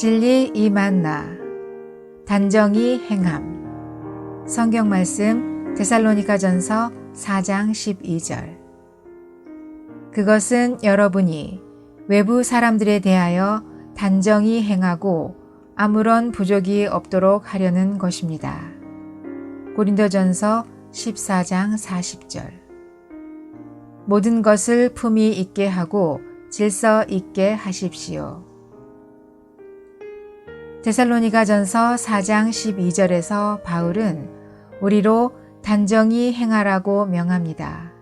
진리 이만나 단정히 행함 성경 말씀 데살로니가전서 4장 12절 그것은 여러분이 외부 사람들에 대하여 단정히 행하고 아무런 부족이 없도록 하려는 것입니다. 고린도전서 14장 40절 모든 것을 품위 있게 하고 질서 있게 하십시오. 데살로니가전서 4장 12절에서 바울은 우리로 단정히 행하라고 명합니다.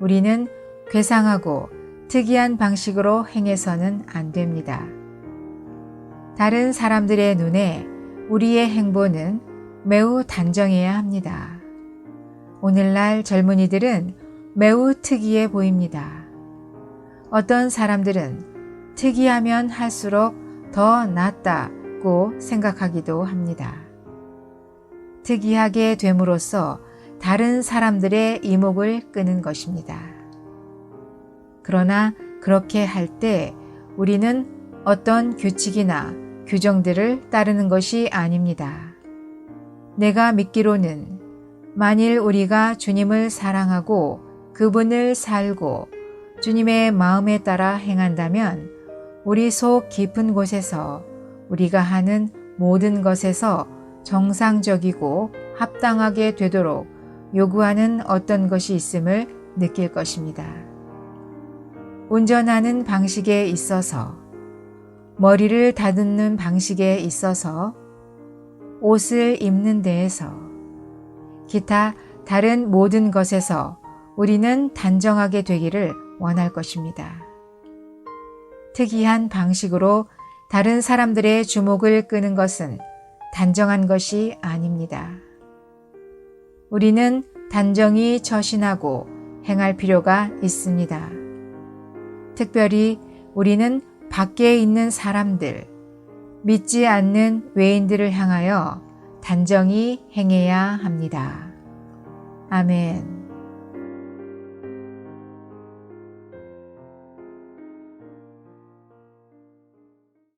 우리는 괴상하고 특이한 방식으로 행해서는 안 됩니다. 다른 사람들의 눈에 우리의 행보는 매우 단정해야 합니다. 오늘날 젊은이들은 매우 특이해 보입니다. 어떤 사람들은 특이하면 할수록 더 낫다 고 생각하기도 합니다. 특이하게 됨으로써 다른 사람들의 이목을 끄는 것입니다. 그러나 그렇게 할 때 우리는 어떤 규칙이나 규정들을 따르는 것이 아닙니다. 내가 믿기로는 만일 우리가 주님을 사랑하고 그분을 살고 주님의 마음에 따라 행한다면 우리 속 깊은 곳에서 우리가 하는 모든 것에서 정상적이고 합당하게 되도록 요구하는 어떤 것이 있음을 느낄 것입니다. 운전하는 방식에 있어서, 머리를 다듬는 방식에 있어서, 옷을 입는 데에서, 기타 다른 모든 것에서 우리는 단정하게 되기를 원할 것입니다. 특이한 방식으로 다른 사람들의 주목을 끄는 것은 단정한 것이 아닙니다. 우리는 단정히 처신하고 행할 필요가 있습니다. 특별히 우리는 밖에 있는 사람들, 믿지 않는 외인들을 향하여 단정히 행해야 합니다. 아멘.